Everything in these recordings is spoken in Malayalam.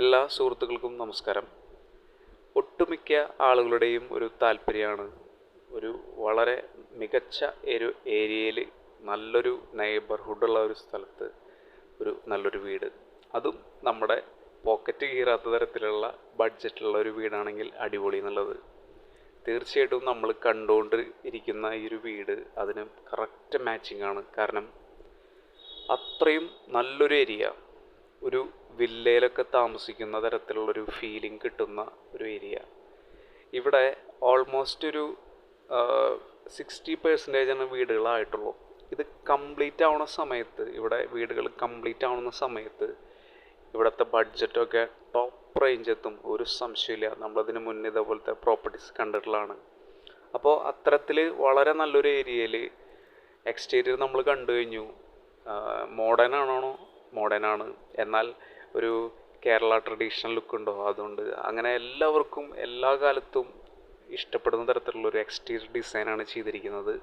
എല്ലാ സുഹൃത്തുക്കൾക്കും നമസ്കാരം. ഒട്ടുമിക്ക ആളുകളുടെയും ഒരു താല്പര്യമാണ് ഒരു വളരെ മികച്ച ഒരു ഏരിയയിൽ നല്ലൊരു നെയ്ബർഹുഡുള്ള ഒരു സ്ഥലത്ത് ഒരു നല്ലൊരു വീട്. അതും നമ്മുടെ പോക്കറ്റ് കീറാത്ത തരത്തിലുള്ള ബഡ്ജറ്റുള്ള ഒരു വീടാണെങ്കിൽ അടിപൊളി എന്നുള്ളത്. തീർച്ചയായിട്ടും നമ്മൾ കണ്ടുകൊണ്ട് ഇരിക്കുന്ന ഈ ഒരു വീട് അതിന് കറക്റ്റ് മാച്ചിങ് ആണ്. കാരണം അത്രയും നല്ലൊരു ഏരിയ ഒരു വില്ലയിലൊക്കെ താമസിക്കുന്ന തരത്തിലുള്ളൊരു ഫീലിംഗ് കിട്ടുന്ന ഒരു ഏരിയ ഇവിടെ ഓൾമോസ്റ്റ് ഒരു സിക്സ്റ്റി പെർസെന്റേജാണ് വീടുകളായിട്ടുള്ളൂ. ഇത് കംപ്ലീറ്റ് ആവുന്ന സമയത്ത് ഇവിടെ വീടുകൾ കംപ്ലീറ്റ് ആവുന്ന സമയത്ത് ഇവിടുത്തെ ബഡ്ജറ്റൊക്കെ ടോപ്പ് റേഞ്ച് എത്തും. ഒരു സംശയമില്ല നമ്മളതിന് മുന്നേ ഇതേപോലത്തെ പ്രോപ്പർട്ടീസ് കണ്ടിട്ടുള്ളതാണ്. അപ്പോൾ അത്തരത്തിൽ വളരെ നല്ലൊരു ഏരിയയിൽ എക്സ്റ്റീരിയർ നമ്മൾ കണ്ടു കഴിഞ്ഞു. മോഡേൺ ആണോ മോഡേൺ ആണ്. എന്നാൽ ഒരു കേരള ട്രഡീഷണൽ ലുക്ക് ഉണ്ടോ? അതുകൊണ്ട് അങ്ങനെ എല്ലാവർക്കും എല്ലാ കാലത്തും ഇഷ്ടപ്പെടുന്ന തരത്തിലുള്ള ഒരു എക്സ്റ്റീരിയർ ഡിസൈനാണ് ചെയ്തിരിക്കുന്നത്.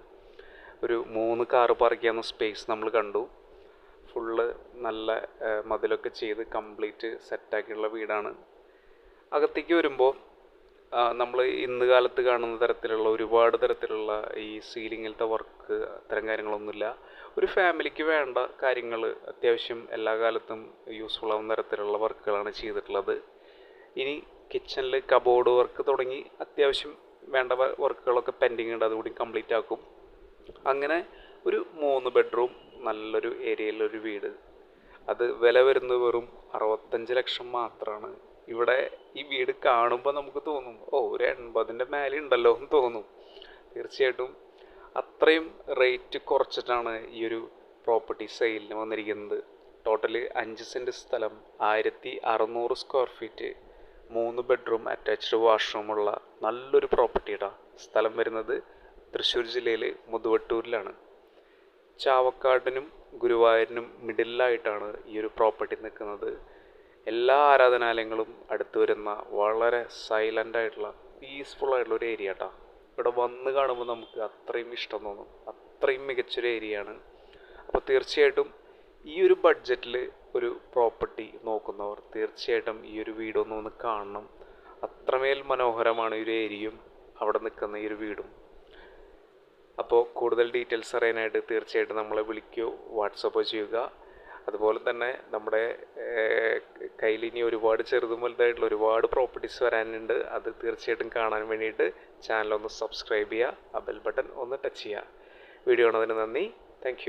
ഒരു മൂന്ന് കാറ് പാർക്ക് ചെയ്യാവുന്ന സ്പേസ് നമ്മൾ കണ്ടു. ഫുള്ള് നല്ല മതിലൊക്കെ ചെയ്ത് കംപ്ലീറ്റ് സെറ്റാക്കിയുള്ള വീടാണ്. അകത്തേക്ക് വരുമ്പോൾ നമ്മൾ ഇന്ന് കാലത്ത് കാണുന്ന തരത്തിലുള്ള ഒരുപാട് തരത്തിലുള്ള ഈ സീലിങ്ങിലത്തെ വർക്ക് അത്തരം കാര്യങ്ങളൊന്നുമില്ല. ഒരു ഫാമിലിക്ക് വേണ്ട കാര്യങ്ങൾ അത്യാവശ്യം എല്ലാ കാലത്തും യൂസ്ഫുൾ ആവുന്ന തരത്തിലുള്ള വർക്കുകളാണ് ചെയ്തിട്ടുള്ളത്. ഇനി കിച്ചണിൽ കബോർഡ് വർക്ക് തുടങ്ങി അത്യാവശ്യം വേണ്ട വർക്കുകളൊക്കെ പെൻഡിങ് ഉണ്ട് അതുകൂടി കംപ്ലീറ്റ് ആക്കും. അങ്ങനെ ഒരു മൂന്ന് ബെഡ്റൂം നല്ലൊരു ഏരിയയിലൊരു വീട്. അത് വില വരുന്നത് വെറും അറുപത്തഞ്ച് ലക്ഷം മാത്രമാണ് ഇവിടെ ഈ വീട് കാണുമ്പോൾ നമുക്ക് തോന്നും ഓ ഒരു എൺപതിന്റെ മേലെ ഉണ്ടല്ലോ എന്ന് തോന്നും. തീർച്ചയായിട്ടും അത്രയും റേറ്റ് കുറച്ചിട്ടാണ് ഈ ഒരു പ്രോപ്പർട്ടി സെയിലിന് വന്നിരിക്കുന്നത്. ടോട്ടൽ അഞ്ച് സെന്റ് സ്ഥലം ആയിരത്തി അറുന്നൂറ് സ്ക്വയർ ഫീറ്റ് മൂന്ന് ബെഡ്റൂം അറ്റാച്ച്ഡ് വാഷ്റൂമുള്ള നല്ലൊരു പ്രോപ്പർട്ടിയുടെ സ്ഥലം വരുന്നത് തൃശ്ശൂർ ജില്ലയിൽ മുതുവട്ടൂരിലാണ്. ചാവക്കാടിനും ഗുരുവായൂരിനും മിഡിലായിട്ടാണ് ഈ ഒരു പ്രോപ്പർട്ടി നിൽക്കുന്നത് എല്ലാ ആരാധനാലയങ്ങളും അടുത്ത് വരുന്ന വളരെ സൈലന്റ് ആയിട്ടുള്ള പീസ്ഫുൾ ആയിട്ടുള്ള ഒരു ഏരിയ കേട്ടോ ഇവിടെ വന്ന് കാണുമ്പോൾ നമുക്ക് അത്രയും ഇഷ്ടം തോന്നും. അത്രയും മികച്ചൊരു ഏരിയ ആണ്. അപ്പോൾ തീർച്ചയായിട്ടും ഈ ഒരു ബഡ്ജറ്റിൽ ഒരു പ്രോപ്പർട്ടി നോക്കുന്നവർ തീർച്ചയായിട്ടും ഈ ഒരു വീടൊന്ന് ഒന്ന് കാണണം. അത്രമേൽ മനോഹരമാണ് ഈ ഒരു ഏരിയയും അവിടെ നിൽക്കുന്ന ഈ ഒരു വീടും. അപ്പോൾ കൂടുതൽ ഡീറ്റെയിൽസ് അറിയാനായിട്ട് തീർച്ചയായിട്ടും നമ്മളെ വിളിക്കുകയോ വാട്സപ്പോ ചെയ്യുക. അതുപോലെ തന്നെ നമ്മുടെ കയ്യിൽ ഇനി ഒരുപാട് ചെറുതും വലുതായിട്ടുള്ള ഒരുപാട് പ്രോപ്പർട്ടീസ് വരാനുണ്ട്. അത് തീർച്ചയായിട്ടും കാണാൻ വേണ്ടിയിട്ട് ചാനൽ ഒന്ന് സബ്സ്ക്രൈബ് ചെയ്യുക ആ ബെൽ ബട്ടൺ ഒന്ന് ടച്ച് ചെയ്യുക. വീഡിയോ കാണുന്നതിന് നന്ദി. താങ്ക്